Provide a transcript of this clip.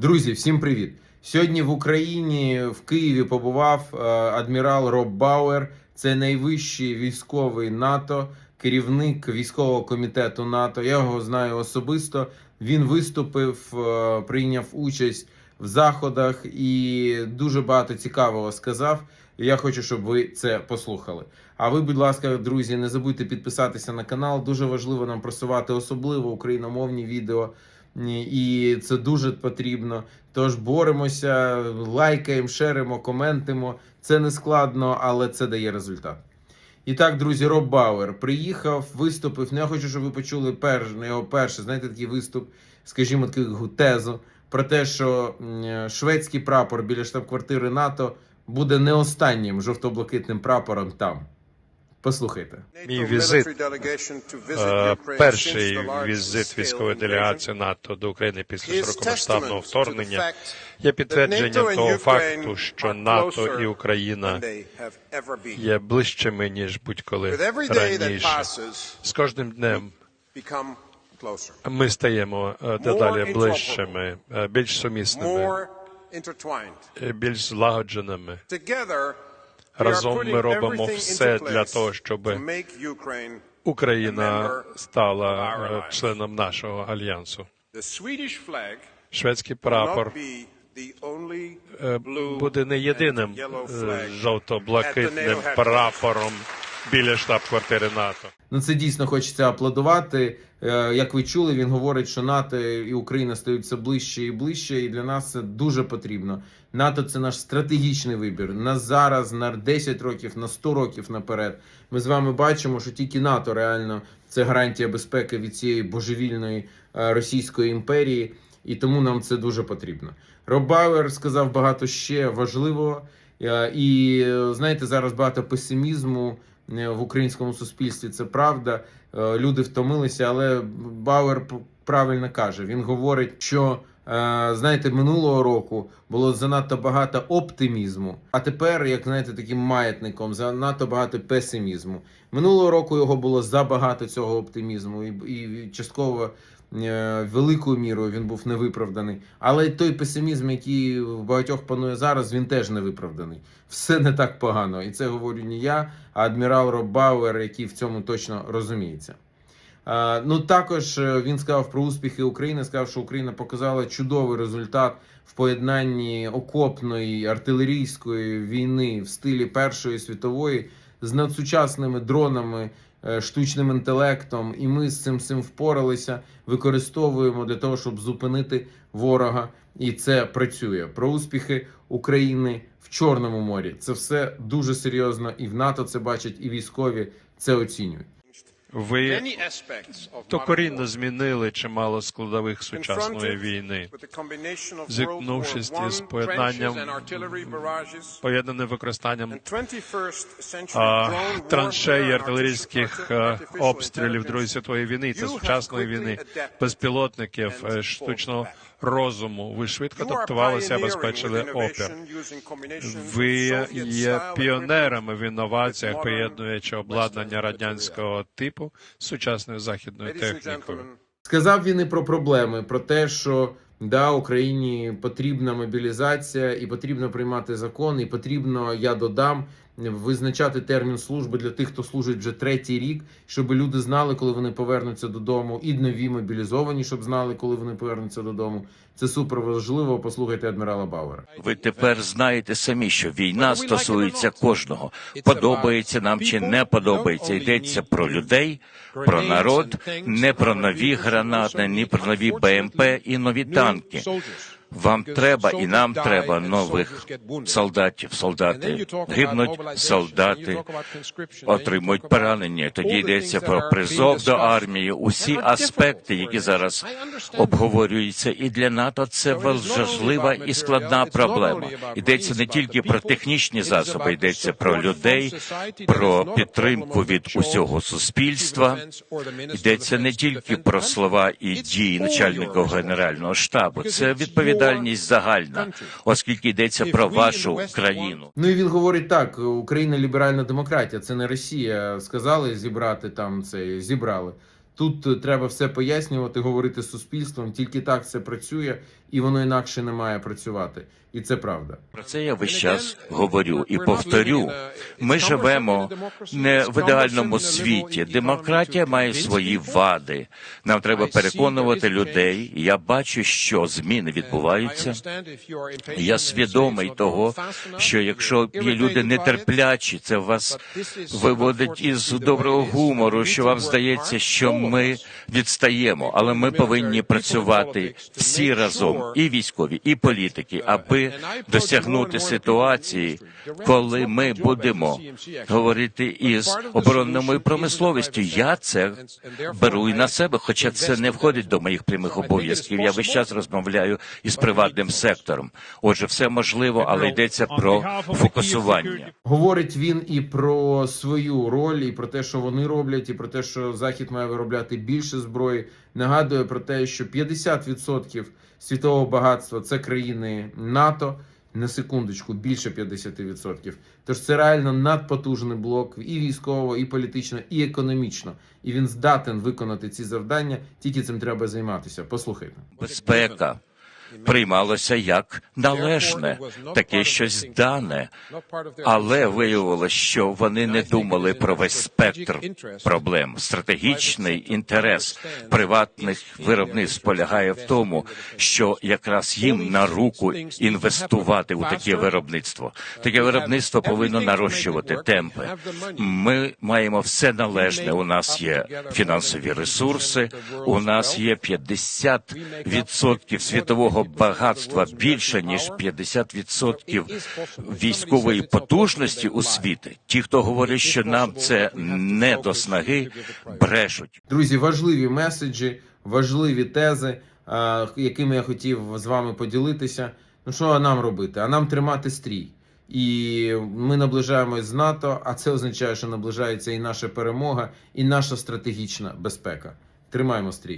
Друзі, всім привіт! Сьогодні в Україні в Києві побував е, адмірал Роб Бауер. Це найвищий військовий НАТО, керівник військового комітету НАТО. Я його знаю особисто. Він виступив, е, прийняв участь в заходах і дуже багато цікавого сказав. Я хочу, щоб ви це послухали. А ви, будь ласка, друзі, не забудьте підписатися на канал. Дуже важливо нам просувати особливо україномовні відео. І це дуже потрібно. Тож боремося, лайкаємо, шеримо, коментимо. Це не складно, але це дає результат. І так, друзі, Роб Бауер приїхав, виступив. Ну, я хочу, щоб ви почули перш, ну, його перший, знаєте, такий виступ, скажімо, таку тезу про те, що шведський прапор біля штаб-квартири НАТО буде не останнім жовто-блакитним прапором там. Послухайте. Мій візит, е, перший візит військової делегації НАТО до України після широкомасштабного вторгнення є підтвердженням того факту, що НАТО і Україна є ближчими ніж будь-коли раніше. З кожним днем ми стаємо е, дедалі ближчими, е, більш сумісними, е, більш злагодженими. Разом ми робимо все для того, щоб Україна стала е, членом нашого альянсу. Шведський прапор е, буде не єдиним е, жовто-блакитним прапором біля штаб-квартири НАТО. Ну це дійсно хочеться аплодувати. Е, Як ви чули, він говорить, що НАТО і Україна стають все ближче і ближче, і для нас це дуже потрібно. НАТО це наш стратегічний вибір. На зараз, на 10 років, на 100 років наперед. Ми з вами бачимо, що тільки НАТО реально це гарантія безпеки від цієї божевільної е, російської імперії, і тому нам це дуже потрібно. Роб Бауер сказав багато ще важливого. Е, І знаєте, зараз багато песимізму в українському суспільстві. Це правда. Е, Люди втомилися, але Бауер правильно каже. Він говорить, що е, знаєте, минулого року було занадто багато оптимізму, а тепер, як знаєте, таким маятником занадто багато песимізму. Минулого року його було забагато цього оптимізму, і, і частково е, великою мірою він був невиправданий. Але той песимізм, який в багатьох панує зараз, він теж невиправданий. Все не так погано. І це говорю не я, а адмірал Роб Бауер, який в цьому точно розуміється. Е, Ну також е, він сказав про успіхи України. Сказав, що Україна показала чудовий результат в поєднанні окопної артилерійської війни в стилі Першої світової з надсучасними дронами, е, штучним інтелектом, і ми з цим всім впоралися, використовуємо для того, щоб зупинити ворога, і це працює. Про успіхи України в Чорному морі. Це все дуже серйозно, і в НАТО це бачать, і військові це оцінюють. Ви докорінно змінили чимало складових сучасної війни, зіткнувшись із поєднанням поєднаним використанням а, траншей артилерійських обстрілів Другої світової війни та сучасної війни, безпілотників, е, штучного розуму. Ви швидко адаптувалися, забезпечили опір. Ви є піонерами в інноваціях, поєднуючи обладнання радянського типу з сучасною західною технікою. Сказав він і про проблеми, про те, що да, Україні потрібна мобілізація, і потрібно приймати закон, і потрібно, я додам, визначати термін служби для тих, хто служить вже третій рік, щоб люди знали, коли вони повернуться додому, і нові мобілізовані, щоб знали, коли вони повернуться додому. Це супер важливо. Послухайте адмірала Бауера. Ви тепер знаєте самі, що війна стосується кожного. Подобається нам чи не подобається. Йдеться про людей, про народ, не про нові гранати, ні про нові БМП і нові танки. Вам треба і нам треба нових солдатів. Солдати гибнуть, солдати отримують поранення. Тоді йдеться про призов до армії. Усі аспекти, які зараз обговорюються, і для НАТО це важлива і складна проблема. Йдеться не тільки про технічні засоби, йдеться про людей, про підтримку від усього суспільства. Йдеться не тільки про слова і дії начальника генерального штабу. Це відповідальність загальна, оскільки йдеться про вашу країну. Ну і він говорить так: Україна ліберальна демократія, це не Росія. Сказали зібрати там це, зібрали. Тут е, треба все пояснювати, говорити з суспільством. Тільки так це працює, і воно інакше не має працювати. І це правда. Про це я весь час говорю і повторю. Ми живемо не в ідеальному світі. Демократія має свої вади. Нам треба переконувати людей. Я бачу, що зміни відбуваються. Я свідомий того, що якщо є люди нетерплячі, це вас виводить із доброго гумору, що вам здається, що ми відстаємо, але ми повинні працювати всі разом, і військові, і політики, аби досягнути ситуації, коли ми будемо говорити із оборонною промисловістю. Я це беру і на себе, хоча це не входить до моїх прямих обов'язків. Я весь час розмовляю із приватним сектором. Отже, все можливо, але йдеться про фокусування. Говорить він і про свою роль, і про те, що вони роблять, і про те, що Захід має виробляти більше зброї. Нагадує про те, що 50% світового багатства це країни НАТО. На секундочку, більше 50%. Тож це реально надпотужний блок і військово, і політично, і економічно. І він здатен виконати ці завдання. Тільки цим треба займатися. Послухайте. Безпека приймалося як належне, таке щось дане, але виявилося, що вони не думали про весь спектр проблем. Стратегічний інтерес приватних виробництв полягає в тому, що якраз їм на руку інвестувати у таке виробництво. Таке виробництво повинно нарощувати темпи. Ми маємо все належне. У нас є фінансові ресурси, у нас є 50% світового багатства більше ніж 50% військової потужності у світі. Ті, хто говорить, що нам це не до снаги, брешуть. Друзі, важливі меседжі, важливі тези, якими я хотів з вами поділитися. Ну що нам робити? А нам тримати стрій. І ми наближаємось з НАТО, а це означає, що наближається і наша перемога, і наша стратегічна безпека. Тримаємо стрій.